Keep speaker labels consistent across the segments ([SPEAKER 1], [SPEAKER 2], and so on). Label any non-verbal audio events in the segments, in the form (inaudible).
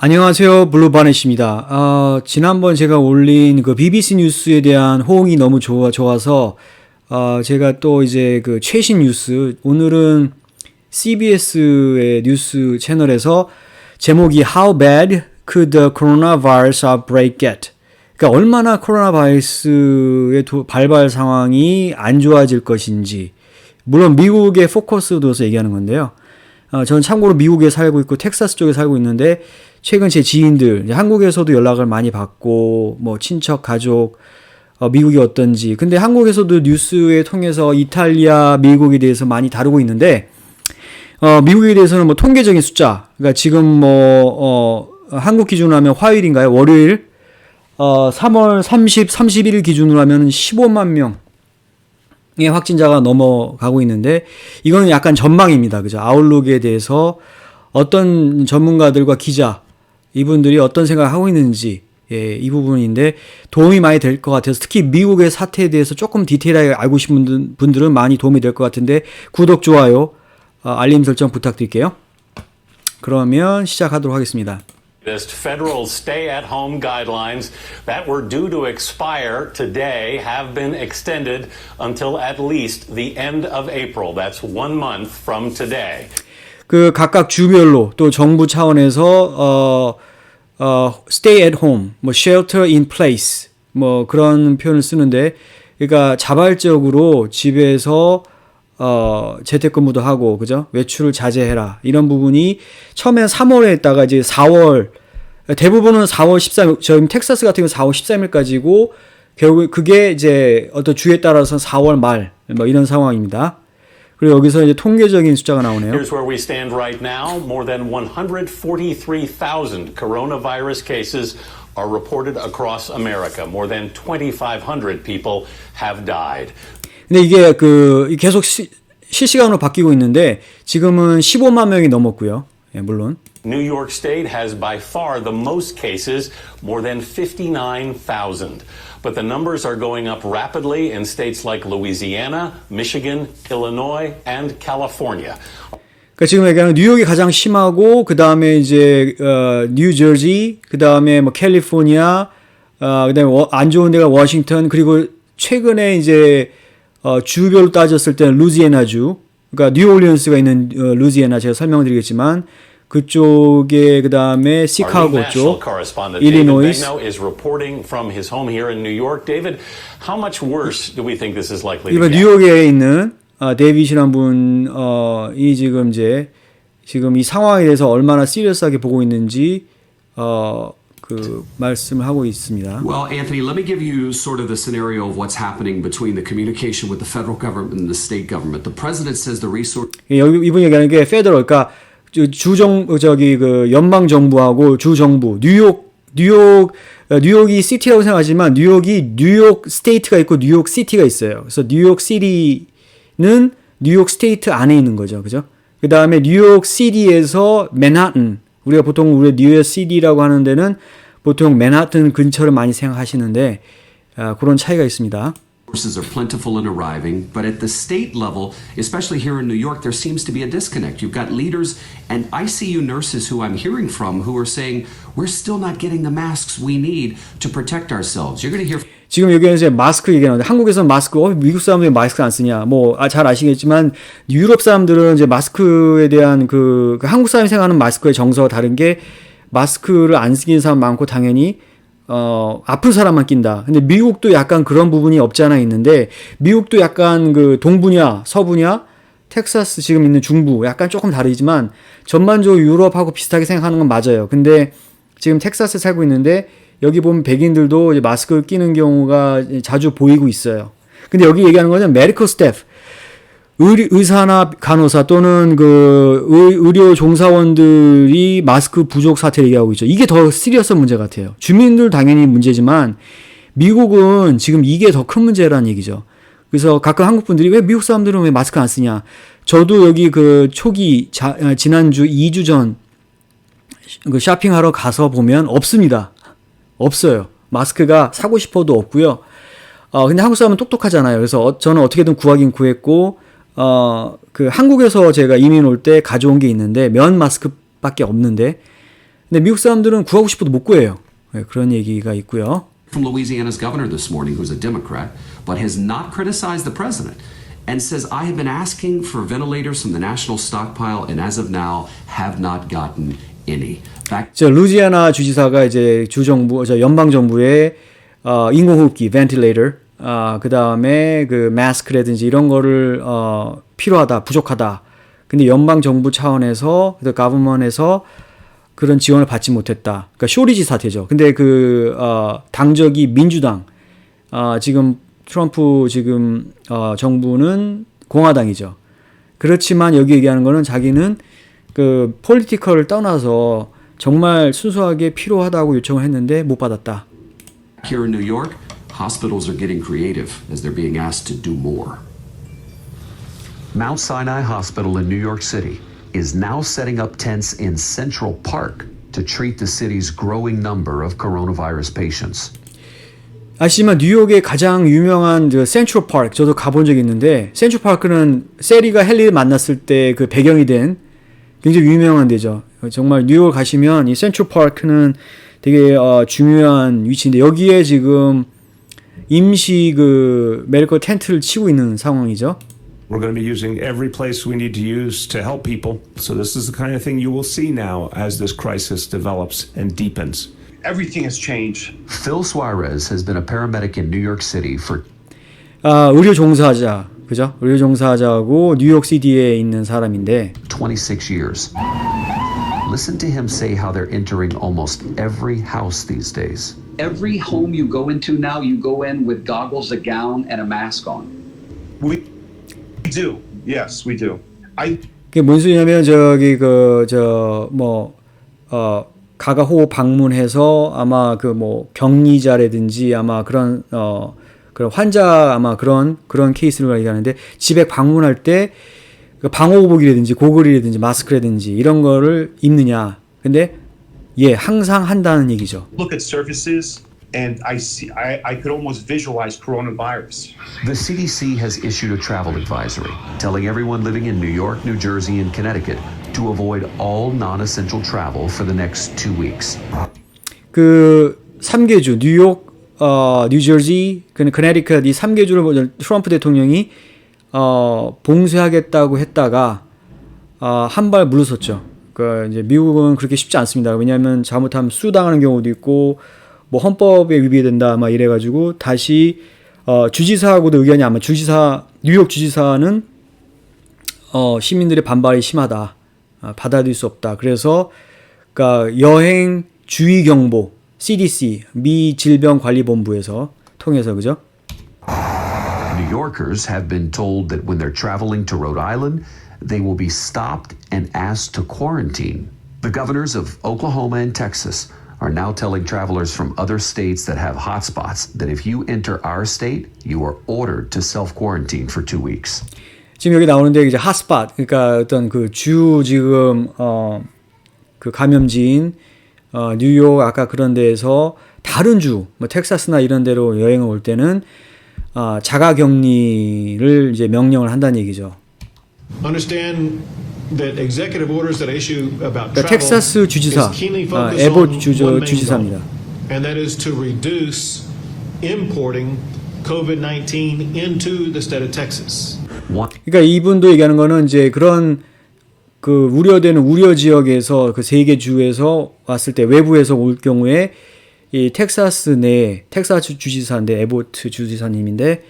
[SPEAKER 1] 안녕하세요. 블루바넷입니다. 어, 지난번 제가 올린 그 BBC 뉴스에 대한 호응이 너무 좋아, 좋아서, 어, 제가 또 이제 그 최신 뉴스, 오늘은 CBS의 뉴스 채널에서 제목이 How bad could the coronavirus outbreak get? 그러니까 얼마나 코로나 바이러스의 도- 발발 상황이 안 좋아질 것인지, 물론 미국의 포커스 둬서 얘기하는 건데요. 어, 저는 참고로 미국에 살고 있고 텍사스 쪽에 살고 있는데 최근 제 지인들 한국에서도 연락을 많이 받고 뭐 친척 가족 어, 미국이 어떤지. 근데 한국에서도 뉴스에 통해서 이탈리아 미국에 대해서 많이 다루고 있는데 어, 미국에 대해서는 뭐 통계적인 숫자 그러니까 지금 뭐 어, 한국 기준으로 하면 화요일인가요? 월요일? 어, 3월 30 31일 기준으로 하면 15만 명 의 확진자가 넘어가고 있는데 이거는 약간 전망입니다. 그죠? 아웃룩에 대해서 어떤 전문가들과 기자 이분들이 어떤 생각을 하고 있는지 예, 이 부분인데 도움이 많이 될 것 같아서 특히 미국의 사태에 대해서 조금 디테일하게 알고 싶은 분들- 분들은 많이 도움이 될 것 같은데 구독, 좋아요, 어, 알림 설정 부탁드릴게요. 그러면 시작하도록 하겠습니다.
[SPEAKER 2] latest federal stay at home guidelines that were due to expire today have been extended until at least the end of April. That's one month from today.
[SPEAKER 1] 그 각각 주별로 또 정부 차원에서 어, 어, stay at home, 뭐 shelter in place, 뭐 그런 표현을 쓰는데, 그러니까 자발적으로 집에서 어, 재택근무도 하고, 그죠? 외출을 자제해라. 이런 부분이 처음에 3월에 했다가 이제 4월, 대부분은 4월 13일, 저희 텍사스 같은 경우 4월 13일까지고, 결국 그게 이제 어떤 주에 따라서 4월 말, 뭐 이런 상황입니다. 그리고 여기서 이제 통계적인 숫자가 나오네요.
[SPEAKER 2] Here's where we stand right now. More than 143,000 coronavirus cases are reported across America. More than 2,500 people have died.
[SPEAKER 1] 근데 이게 그 계속 시, 실시간으로 바뀌고 있는데 지금은 15만 명이 넘었고요. 예, 물론.
[SPEAKER 2] New York State has by far the most cases, more than 59,000. But the numbers are going up rapidly in states like Louisiana, Michigan, Illinois, and California.
[SPEAKER 1] 그러니까 지금 얘기하는 뉴욕이 가장 심하고 그 다음에 이제 어, 뉴저지, 그 다음에 뭐 캘리포니아, 어, 그다음에 워- 안 좋은 데가 워싱턴 그리고 최근에 이제 어, 주별로 따졌을 때는 루지애나주, 그러니까 뉴올리언스가 있는 어, 루지애나 제가 설명드리겠지만 그쪽에 그 다음에 시카고 쪽,
[SPEAKER 2] correspondent David
[SPEAKER 1] 일리노이,
[SPEAKER 2] Begnaud is reporting from his home here in New York. David, how much worse do we think this is likely to
[SPEAKER 1] 이번? 뉴욕에 있는 아, 데이빗이라는 분, 어, 이 지금 이제 지금 이 상황에 대해서 얼마나 시리어스하게 보고 있는지 어, 그 말씀을 하고 있습니다.
[SPEAKER 3] Well, Anthony, let me give you sort of the scenario of what's happening between the communication with the federal government and the state government. The president says the resource
[SPEAKER 1] 예, 여기 이분 얘기하는 게 페더럴, 그러니까 주- 주정 저기 그 연방 정부하고 주 정부, 뉴욕 뉴욕 어, 뉴욕이 시티라고 생각하지만 뉴욕이 뉴욕 스테이트가 있고 뉴욕 시티가 있어요. 그래서 뉴욕 시티는 뉴욕 스테이트 안에 있는 거죠, 그죠? 그 다음에 뉴욕 시티에서 맨하튼, 우리가 보통 우리 뉴욕 시티라고 하는 데는 보통 맨하튼 근처를 많이 생각하시는데 아, 그런 차이가 있습니다.
[SPEAKER 3] are plentiful and arriving, but at the state level, especially here in New York, there seems to be a disconnect. You've got leaders and ICU nurses who I'm hearing from who are saying, we're still not getting the masks we need to protect ourselves. You're going to hear
[SPEAKER 1] 지금 여기는 이제 마스크 얘기하는데 한국에서는 마스크, 어, 미국 사람들이 마스크 안 쓰냐? 뭐, 아, 잘 아시겠지만 유럽 사람들은 이제 마스크에 대한 그, 그 한국 사람이 생각하는 마스크의 정서가 다른 게 마스크를 안 쓰는 사람 많고 당연히 어, 아픈 사람만 낀다. 근데 미국도 약간 그런 부분이 없지 않아 있는데 미국도 약간 그 동부냐, 서부냐, 텍사스 지금 있는 중부 약간 조금 다르지만 전반적으로 유럽하고 비슷하게 생각하는 건 맞아요. 근데 지금 텍사스에 살고 있는데 여기 보면 백인들도 마스크를 끼는 경우가 자주 보이고 있어요. 근데 여기 얘기하는 거는 메디컬 스태프 의, 의사나 간호사 또는 그 의, 의료 종사원들이 마스크 부족 사태를 얘기하고 있죠. 이게 더 시리어스한 문제 같아요. 주민들 당연히 문제지만 미국은 지금 이게 더 큰 문제라는 얘기죠. 그래서 가끔 한국 분들이 왜 미국 사람들은 왜 마스크 안 쓰냐? 저도 여기 그 초기 자, 아, 지난주 2주 전 그 쇼핑하러 가서 보면 없습니다. 없어요. 마스크가 사고 싶어도 없고요. 어, 근데 한국 사람은 똑똑하잖아요. 그래서 어, 저는 어떻게든 구하긴 구했고, 어, 그 한국에서 제가 이민 올 때 가져온 게 있는데, 면 마스크밖에 없는데, 근데 미국 사람들은 구하고 싶어도 못 구해요. 네, 그런 얘기가 있고요.
[SPEAKER 3] from Louisiana's governor this morning, who's a Democrat, but has not criticized the president and says, I have been asking for ventilators from the national stockpile and as of now have not gotten any.
[SPEAKER 1] 저 루지아나 주지사가 이제 주 정부, 저 연방 정부의 어, 인공호흡기 (ventilator) 아, 그 다음에 그 마스크라든지 이런 거를 어, 필요하다, 부족하다. 근데 연방 정부 차원에서 그 가버먼에서 그런 지원을 받지 못했다. 그러니까 쇼리지 사태죠. 근데 그 어, 당적이 민주당. 아, 지금 트럼프 지금 어, 정부는 공화당이죠. 그렇지만 여기 얘기하는 거는 자기는 그 폴리티컬을 떠나서 정말 순수하게 필요하다고 요청을 했는데 못 받았다.
[SPEAKER 3] here in New York, hospitals are getting creative as they're being asked to do more.
[SPEAKER 4] Mount Sinai Hospital in New York City is now setting up tents in Central Park to treat the city's growing number of coronavirus patients.
[SPEAKER 1] 아시지만 뉴욕의 가장 유명한 그 센트럴 파크 저도 가본 적이 있는데 센트럴 파크는 세리가 헨리를 만났을 때 그 배경이 된 굉장히 유명한 데죠. 정말 뉴욕 가시면 이 센트럴 파크는 되게 어, 중요한 위치인데 여기에 지금 임시 그 메디컬 텐트를 치고 있는 상황이죠.
[SPEAKER 5] We're going to be using every place we need to use to help people. So, this is the kind of thing you will see now as this crisis develops and deepens.
[SPEAKER 6] everything has changed.
[SPEAKER 4] Phil Suarez has been a paramedic in New York City for
[SPEAKER 1] 아, 의료 종사자, 그죠? 의료 종사자하고 뉴욕 시티에 있는 사람인데
[SPEAKER 4] 26 years. Listen to him say how they're entering almost every house these days.
[SPEAKER 7] Every home you go into now, you go in with goggles, a gown, and a mask on.
[SPEAKER 6] We, we do. Yes, we do. I
[SPEAKER 1] 그게 뭔 소리냐면 저기 그 저 뭐 어 가가호 방문해서 아마 그 뭐 격리자라든지 아마 그런 어 그런 환자 아마 그런 그런 케이스를 얘기하는데 집에 방문할 때그 방호복이라든지 고글이라든지 마스크라든지 이런 거를 입느냐. 근데 예, 항상 한다는 얘기죠.
[SPEAKER 6] look at surfaces and I see I, I could almost visualize coronavirus.
[SPEAKER 4] The CDC has issued a travel advisory telling everyone living in New York, New Jersey, and Connecticut to avoid all non essential travel for the next two weeks.
[SPEAKER 1] 그 3개 주 뉴욕, 어, 뉴저지, 그 커네디컷 이 3개 주를 먼저 트럼프 대통령이 어, 봉쇄하겠다고 했다가 어, 한발 물러섰죠. 그 이제 미국은 그렇게 쉽지 않습니다. 왜냐하면 잘못하면 수당하는 경우도 있고 뭐 헌법에 위배된다 막 이래가지고 다시 어, 주지사하고도 의견이 아마 주지사 뉴욕 주지사는 어, 시민들의 반발이 심하다. 아, 받아들일 수 없다. 그래서 그러니까 여행 주의 경보 CDC 미 질병관리본부에서 통해서 그죠?
[SPEAKER 4] New Yorkers have been told that when they're traveling to Rhode Island, they will be stopped and asked to quarantine. The governors of Oklahoma and Texas are now telling travelers from other states that have hotspots that if you enter our state, you are ordered to self quarantine for two weeks.
[SPEAKER 1] 지금 여기 나오는데 이제 핫스팟 그러니까 어떤 그 주 지금 어 그 감염지인 어 뉴욕 아까 그런 데에서 다른 주 뭐 텍사스나 이런 데로 여행을 올 때는 아 자가 격리를 이제 명령을 한다는 얘기죠.
[SPEAKER 8] Understand that executive orders that issue about
[SPEAKER 1] 그러니까 텍사스 주지사, 아, 에봇 주저- 주지사입니다.
[SPEAKER 8] goal, and that is to reduce importing COVID-19 into the state of Texas.
[SPEAKER 4] One
[SPEAKER 1] 그러니까 이분도 얘기하는 거는 이제 그런 그 우려되는 우려 지역에서 그 세 개 주에서 왔을 때 외부에서 올 경우에 이 텍사스 내 텍사스 주지사인데 에보트 주지사님인데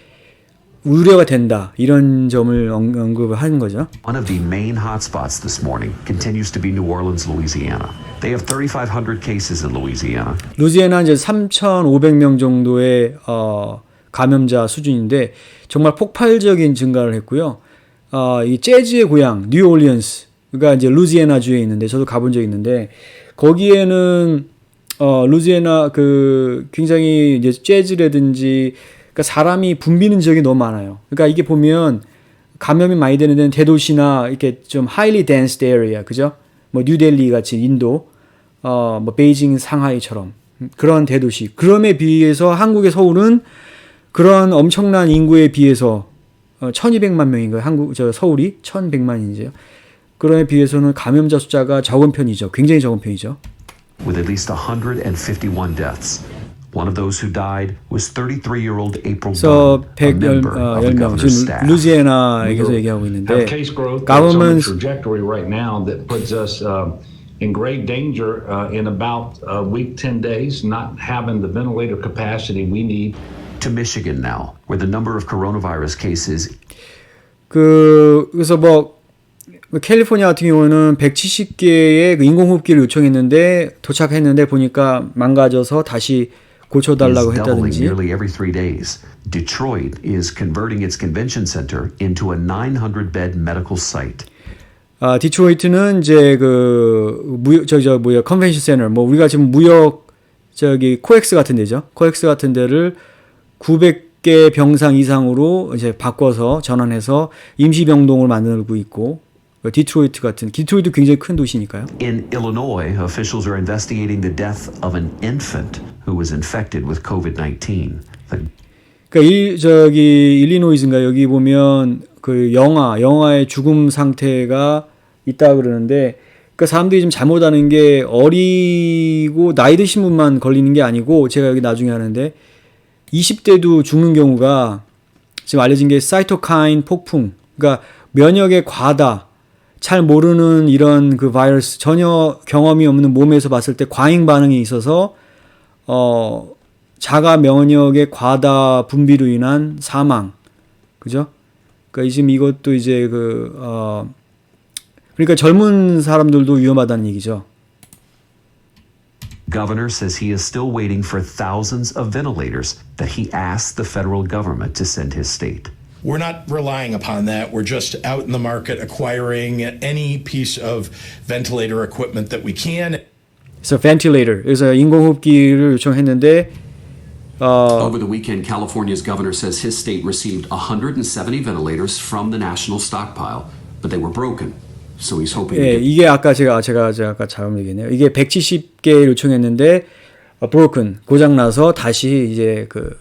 [SPEAKER 1] 우려가 된다 이런 점을 언- 언급을 하는 거죠.
[SPEAKER 4] One of the main hotspots this morning continues to be New Orleans, Louisiana. They have 3,500 cases in Louisiana.
[SPEAKER 1] 루지애나 이제 3,500명 정도의 어, 감염자 수준인데 정말 폭발적인 증가를 했고요. 어, 이 재즈의 고향 뉴올리언스 가 이제 루지애나 주에 있는데 저도 가본 적 있는데 거기에는 어, 루지애나 그 굉장히 이제 재즈라든지 그러니까 사람이 붐비는 지역이 너무 많아요. 그러니까 이게 보면 감염이 많이 되는 데는 대도시나 이렇게 좀 highly dense area 그죠? 뭐 뉴델리 같이 인도 어, 뭐 베이징, 상하이처럼 그런 대도시. 그럼에 비해서 한국의 서울은 그런 엄청난 인구에 비해서 어, 1200만 명인가요? 한국 저 서울이 1100만이죠. 그럼에 비해서는 감염자 숫자가 적은 편이죠. 굉장히 적은 편이죠.
[SPEAKER 4] with at least 151 deaths. One of those who died was 33-year-old April
[SPEAKER 1] 그래서
[SPEAKER 4] Dunn, a
[SPEAKER 1] 100,
[SPEAKER 4] member
[SPEAKER 1] 어,
[SPEAKER 4] of the
[SPEAKER 1] 10명
[SPEAKER 4] governor's
[SPEAKER 1] 지금
[SPEAKER 4] staff.
[SPEAKER 1] 루지애나에서 얘기하고 있는데
[SPEAKER 9] have case growth that's on a
[SPEAKER 1] government
[SPEAKER 9] trajectory right now that puts us uh, in grave danger uh, in about a week, 10 days, not having the ventilator capacity we need.
[SPEAKER 4] To Michigan now, where the number of coronavirus cases
[SPEAKER 1] 그 그래서 뭐 캘리포니아 같은 경우는 170개의 그 인공호흡기를 요청했는데 도착했는데 보니까 망가져서 다시 고쳐달라고 했다든지
[SPEAKER 4] nearly every three days. Detroit is converting its convention center into a 900-bed medical site.
[SPEAKER 1] 아 디트로이트는 이제 그 무역 저저 뭐야 컨벤션 센터 뭐 우리가 지금 무역 저기 코엑스 같은 데죠 코엑스 같은 데를 900개 병상 이상으로 이제 바꿔서 전환해서 임시 병동을 만들고 있고 디트로이트 같은 디트로이트 굉장히 큰 도시니까요.
[SPEAKER 4] In Illinois, officials are investigating the death of an infant who was infected with COVID-19. The
[SPEAKER 1] 그러니까 이 저기 일리노이즈인가 여기 보면 그 영아 영아의 죽음 상태가 있다 그러는데 그 사람들이 좀 잘못 아는 게 어리고 나이 드신 분만 걸리는 게 아니고 제가 여기 나중에 하는데 20대도 죽는 경우가 지금 알려진 게 사이토카인 폭풍 그러니까 면역의 과다 잘 모르는 이런 그 바이러스 전혀 경험이 없는 몸에서 봤을 때 과잉 반응이 있어서 어 자가 면역의 과다 분비로 인한 사망, 그죠? 그러니까 지금 이것도 이제 그 어, 그러니까 젊은 사람들도 위험하다는 얘기죠.
[SPEAKER 4] governor says he is still waiting for thousands of ventilators that he asked the federal government to send his state.
[SPEAKER 10] We're not relying upon that. We're just out in the market acquiring any piece of ventilator equipment that we can.
[SPEAKER 1] 그래서 ventilator, 그래서 인공호흡기를 요청했는데 어,
[SPEAKER 3] Over the weekend, California's governor says his state received 170 ventilators from the national stockpile, but they were broken. So he's hoping to
[SPEAKER 1] 예,
[SPEAKER 3] get
[SPEAKER 1] 이게 아까 제가 제가 제가 아까 잘못 얘기했네요. 이게 170개 요청했는데 어, broken 고장 나서 다시 이제 그,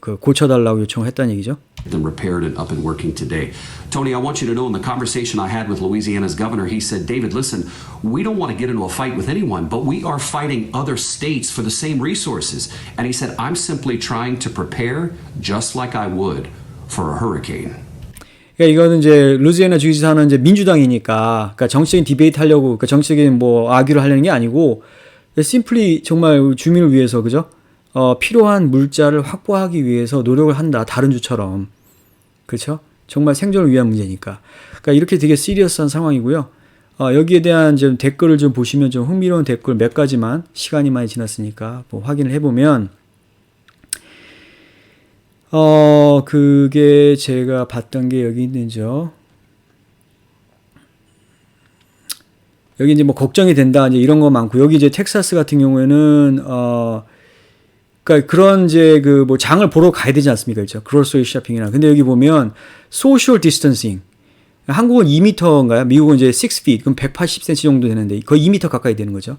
[SPEAKER 1] 그 고쳐달라고 요청했다는 얘기죠.
[SPEAKER 3] them repaired and up and working today. Tony, I want you to know in the conversation I had with Louisiana's governor, he said, David, listen, we don't want to get into a fight with anyone, but we are fighting other states for the same resources. And he said, I'm simply trying to prepare just like I would for a hurricane.
[SPEAKER 1] 그러니까 이거는 이제 루지애나 주지사는 이제 민주당이니까 그러니까 정치적인 디베이트 하려고 그러니까 정치적인 뭐 아규를 하려는 게 아니고 심플리 정말 주민을 위해서 그죠? 어, 필요한 물자를 확보하기 위해서 노력을 한다. 다른 주처럼. 그렇죠? 정말 생존을 위한 문제니까. 그러니까 이렇게 되게 시리어스한 상황이고요. 어, 여기에 대한 좀 댓글을 좀 보시면 좀 흥미로운 댓글 몇 가지만 시간이 많이 지났으니까 뭐 확인을 해보면 어, 그게 제가 봤던 게 여기 있는죠. 여기 이제 뭐 걱정이 된다, 이제 이런 거 많고, 여기 이제 텍사스 같은 경우에는, 어, 그러니까 그런 이제 그 뭐 장을 보러 가야 되지 않습니까? 그렇죠? 그로서리 쇼핑이나. 근데 여기 보면 소셜 디스턴싱. 한국은 2m인가요? 미국은 이제 6feet. 그럼 180cm 정도 되는데 거의 2m 가까이 되는 거죠.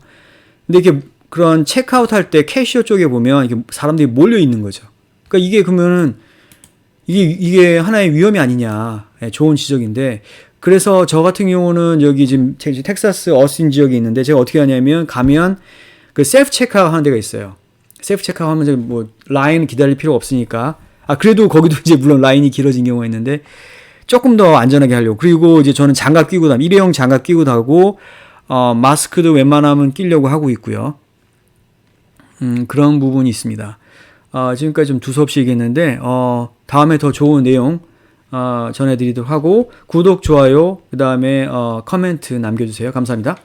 [SPEAKER 1] 근데 이게 그런 체크아웃 할 때 캐시어 쪽에 보면 이게 사람들이 몰려 있는 거죠. 그러니까 이게 그러면은 이게 이게 하나의 위험이 아니냐. 예, 좋은 지적인데 그래서 저 같은 경우는 여기 지금 텍- 텍사스 어스틴 지역에 있는데 제가 어떻게 하냐면 가면 그 셀프 체크아웃 하는 데가 있어요. 셀프 체크아웃 하면 이제 뭐 라인 기다릴 필요가 없으니까 아 그래도 거기도 (laughs) 이제 물론 라인이 길어진 경우가 있는데 조금 더 안전하게 하려고 그리고 이제 저는 장갑 끼고 다 일회용 장갑 끼고 다고 어 마스크도 웬만하면 끼려고 하고 있고요. 음 그런 부분이 있습니다. 어, 지금까지 좀 두서없이 얘기했는데 어 다음에 더 좋은 내용 어, 전해드리도록 하고 구독 좋아요 그 다음에 어, 커멘트 남겨주세요. 감사합니다.